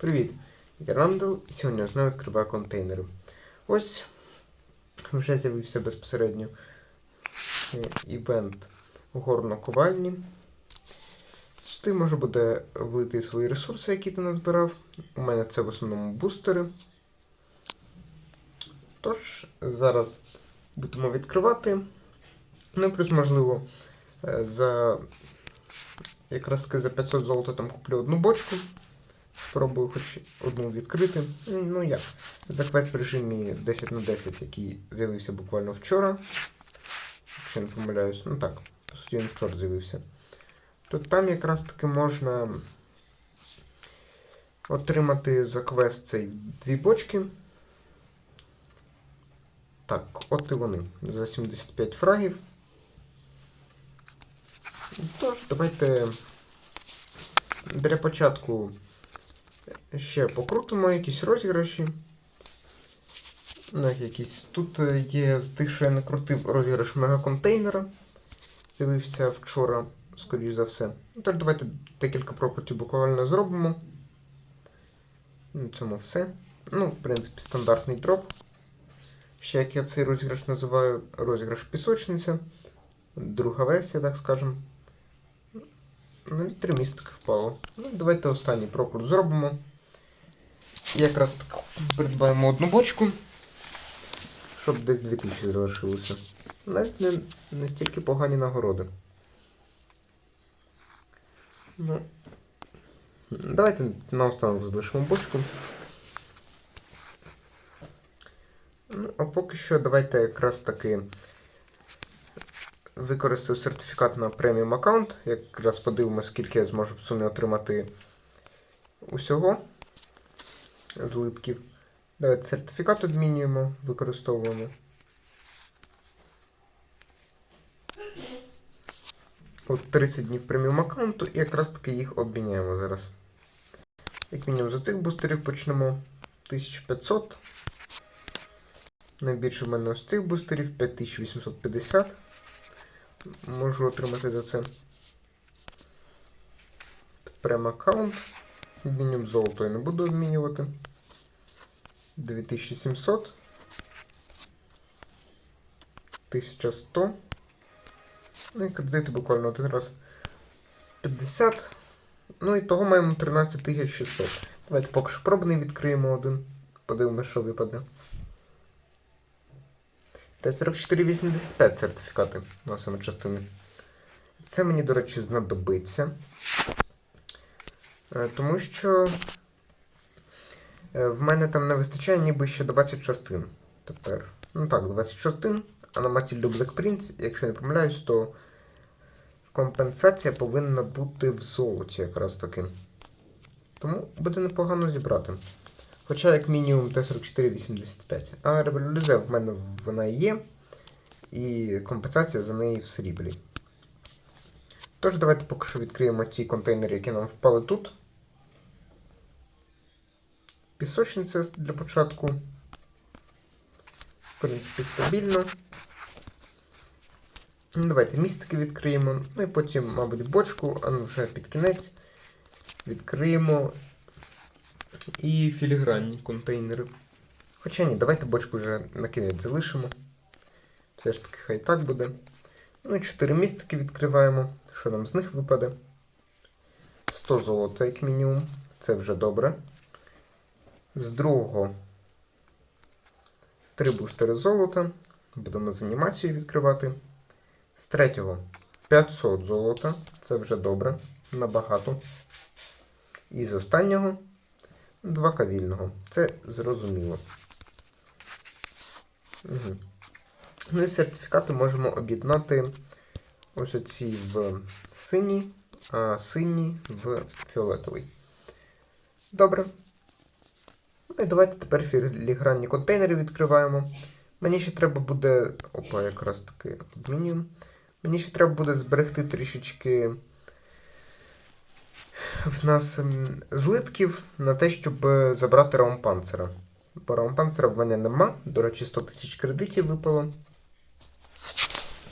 Привіт! Я Рандall і сьогодні знову відкриваю контейнери. Ось вже з'явився безпосередньо е, івент горно-ковальні. Сюди можна буде влити свої ресурси, які ти назбирав. У мене це в основному бустери. Тож, зараз будемо відкривати. Ну і плюс, можливо, е, за якраз за 500 золота там куплю одну бочку. Спробую хоч одну відкрити. Ну як? За квест в режимі 10 на 10, який з'явився буквально вчора. Якщо не помиляюсь, ну так, по суті, він вчора з'явився. То там якраз таки можна отримати за квест цей дві бочки. Так, от і вони. За 75 фрагів. Тож, давайте для початку ще покрутимо якісь розіграші. Ну, якісь. Тут е, є з тих, що я не крутив розіграш мегаконтейнера. З'явився вчора, скоріш за все. Ну, Тож давайте декілька прокрутів буквально зробимо. На цьому все. Ну, в принципі, стандартний дроп. Ще як я цей розіграш називаю розіграш пісочниця. Друга версія, так скажемо. Навіть три містики впало. Ну, давайте останній прокрут зробимо. Якраз так придбаємо одну бочку, щоб десь 2000 залишилося. Навіть не настільки погані нагороди. Ну, давайте наостанок залишимо бочку. Ну, а поки що давайте якраз таки використаю сертифікат на преміум аккаунт. Якраз подивимось, скільки я зможу в сумі отримати усього злитків. Давайте сертифікат обмінюємо, використовуємо. От 30 днів преміум аккаунту і якраз таки їх обміняємо зараз. Як мінімум за цих бустерів почнемо 1500. Найбільше в мене ось цих бустерів 5850. Можу отримати за це. Прям аккаунт. Мінімум золото я не буду обмінювати. 2700. 1100. Ну і кредити буквально один раз. 50. Ну і того маємо 13600. Давайте поки що пробний відкриємо один. Подивимося, що випаде. Т-4485 сертифікати носимо частини. Це мені, до речі, знадобиться. Е, Тому що е, в мене там не вистачає ніби ще 20 частин. Тепер. Ну так, 20 частин. А на Матільду Black Prince, якщо не помиляюсь, то компенсація повинна бути в золоті якраз таки. Тому буде непогано зібрати. Хоча як мінімум Т-4485. А революзія в мене вона є. І компенсація за неї в сріблі. Тож, давайте поки що відкриємо ці контейнери, які нам впали тут. Пісочниця для початку. В принципі, стабільно. Ну, Давайте містики відкриємо. Ну і потім, мабуть, бочку, а ну вже під кінець відкриємо і філігранні контейнери. Хоча ні, давайте бочку вже на кінець залишимо. Все ж таки хай так буде. Ну і 4 містики відкриваємо. Що нам з них випаде? 100 золота, як мінімум. Це вже добре. З другого 3 бустери золота. Будемо з анімацією відкривати. З третього 500 золота. Це вже добре. Набагато. І з останнього 2 кавільного. Це зрозуміло. Угу. Ну і сертифікати можемо об'єднати ось оці в синій, а синій в фіолетовий. Добре. Ну і давайте тепер філігранні контейнери відкриваємо. Мені ще треба буде. Опа, якраз таки обмінюємо. Мені ще треба буде зберегти трішечки в нас злитків на те, щоб е, забрати раумпанцера. Бо раумпанцера в мене нема. До речі, 100 тисяч кредитів випало.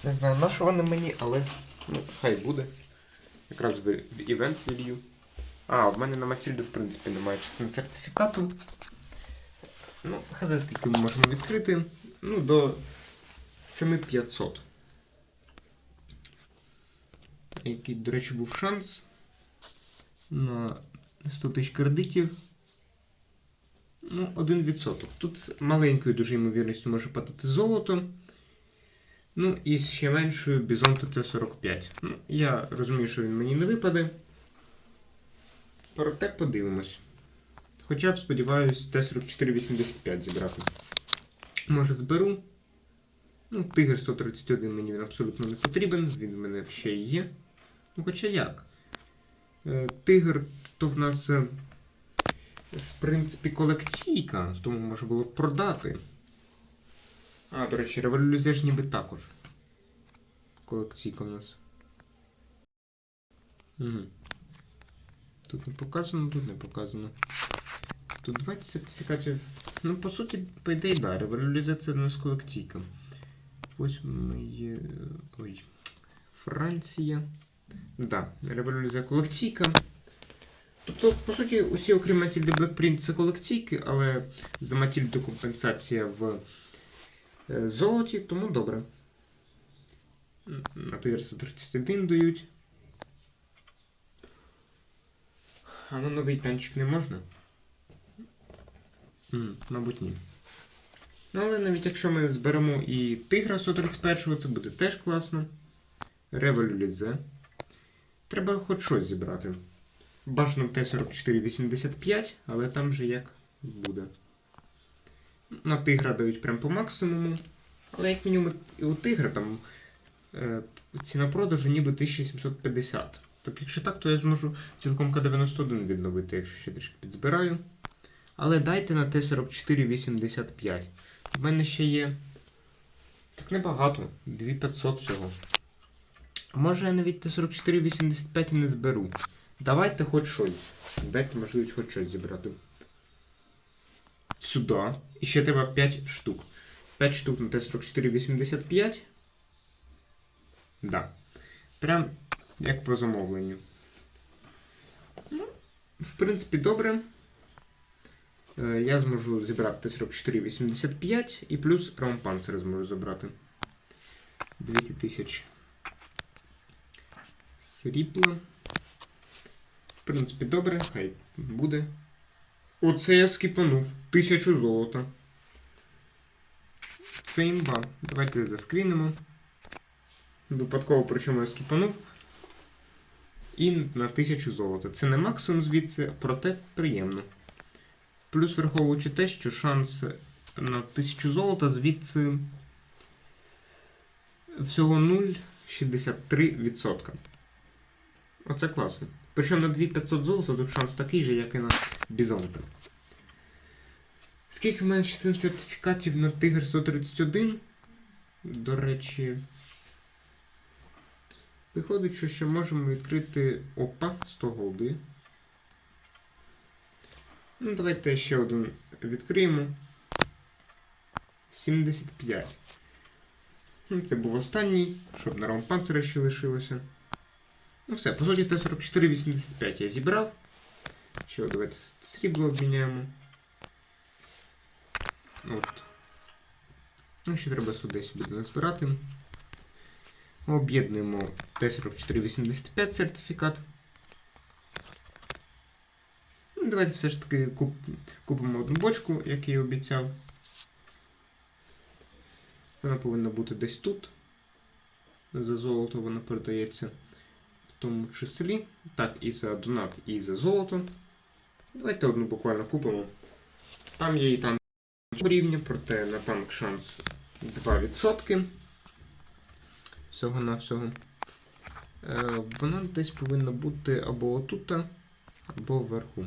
Не знаю, на що вони мені, але ну, хай буде. Якраз в івент вілью. А, в мене на Матільду, в принципі, немає частини сертифікату. Ну, хз, скільки ми можемо відкрити. Ну, до 7500. Який, до речі, був шанс на 100 тисяч кредитів. Ну, 1%. Тут з маленькою дуже ймовірністю може падати золото. Ну, і з ще меншою бізон ТЦ-45. Ну, я розумію, що він мені не випаде. Проте подивимось. Хоча б сподіваюсь, Т-4485 зібрати. Може зберу. Ну, Тигр 131 мені він абсолютно не потрібен, він в мене ще і є. Ну, хоча як? Е, Тигр то в нас, е, в принципі, колекційка, тому можна було б продати. А, до речі, революція ж ніби також. Колекційка у нас. Тут не показано, тут не показано. Тут 20 сертифікатів. Ну, по суті, по ідеї, да, революція у нас колекційка. Ось ми є. Ой. Франція. Да, революція колекційка. Тобто, по суті, усі, окрім Матільди Блекпринт, це колекційки, але за Матільду компенсація в е, золоті, тому добре. На Тигр 131 дають. А на новий танчик не можна? М, мабуть, ні. Ну, але навіть якщо ми зберемо і Тигра 131, це буде теж класно. Революлізе. Треба хоч щось зібрати. Бажано Т-4485, але там же як буде. На Тигра дають прям по максимуму. Але як мінімум і у Тигра там е, ціна продажу ніби 1750. Так якщо так, то я зможу цілком К91 відновити, якщо ще трішки підзбираю. Але дайте на Т-4485. У мене ще є. Так небагато. 2500 всього. Може я навіть Т-4485 і не зберу. Давайте хоч щось. Дайте можливість хоч щось зібрати. Сюди. І ще треба 5 штук. 5 штук на Т-4485. Да. Прям як по замовленню. Ну, в принципі, добре. Е, Я зможу зібрати Т-4485 і плюс Раумпанцер зможу забрати. 200 тисяч срібла. В принципі, добре, хай буде. Оце я скіпанув. Тисячу золота. Це імба. Давайте заскрінемо. Випадково, причому я скіпанув. І на тисячу золота. Це не максимум звідси, проте приємно. Плюс враховуючи те, що шанс на 1000 золота звідси всього 0,63%. Оце класно. Причому на 2500 золота тут шанс такий же, як і на бізонка. Скільки в мене частин сертифікатів на Тигр 131? До речі. Виходить, що ще можемо відкрити опа 100 голди. Ну, давайте ще один відкриємо. 75. Ну, Це був останній, щоб на раумпанцера ще лишилося. Ну все, по суті, Т-4485 я зібрав. Ще давайте срібло обміняємо. От. Ну, ще треба сюди собі назбирати. Об'єднуємо Т-4485 сертифікат. Ну, Давайте все ж таки куп... купимо одну бочку, як я і обіцяв. Вона повинна бути десь тут. За золото вона передається тому числі. Так, і за донат, і за золото. Давайте одну буквально купимо. Там є і танк рівня, проте на танк шанс 2%. Всього на всього. Е, вона десь повинна бути або отут, або вверху.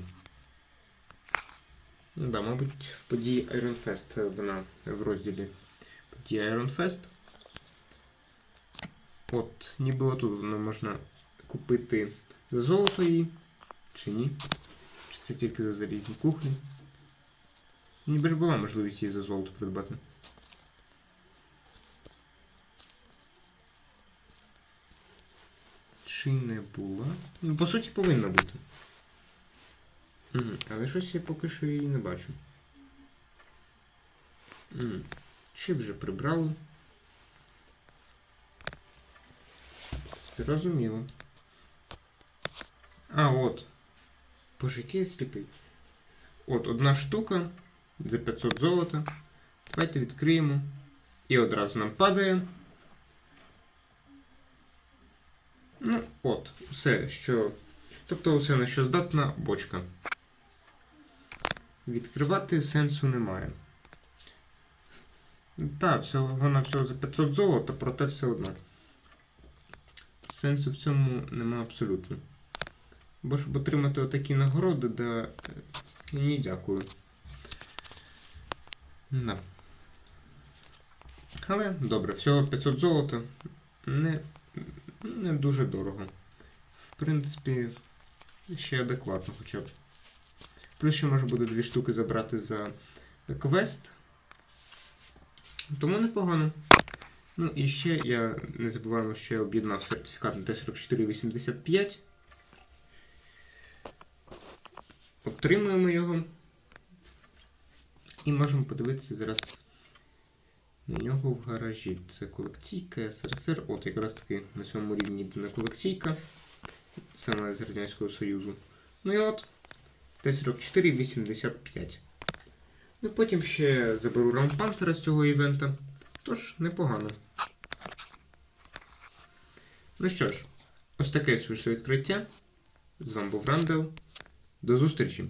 Да, мабуть, в події Iron Fest вона в розділі події Iron Fest. От, ніби отут воно можна купити за золото її, чи ні. Чи це тільки за залізні кухлі. Ніби ж була можливість її за золото придбати. Чи не була? Ну, по суті, повинна бути. Угу. Але щось я поки що її не бачу. Угу. Чи вже прибрали? Зрозуміло. А, от. Боже, який я сліпий. От одна штука за 500 золота. Давайте відкриємо. І одразу нам падає. Ну, от, все, що. Тобто все, на що здатна бочка. Відкривати сенсу немає. Так, всього на всього за 500 золота, проте все одно. Сенсу в цьому нема абсолютно. Бо щоб отримати отакі нагороди, да. е, Ні, дякую. Да. Але добре, всього 500 золота не, не дуже дорого. В принципі, ще адекватно хоча б. Плюс ще можна буде дві штуки забрати за квест. Тому непогано. Ну і ще я не забуваємо, що я об'єднав сертифікат на Т-4485. Отримуємо його. І можемо подивитися зараз на нього в гаражі. Це колекційка СРСР. От якраз таки на цьому рівні йде колекційка. Саме з Радянського Союзу. Ну і от. Т-4485. Ну потім ще заберу рампанцера з цього івента. Тож, непогано. Ну що ж, ось таке вийшло відкриття. З вами був Рандел. До зустрічі!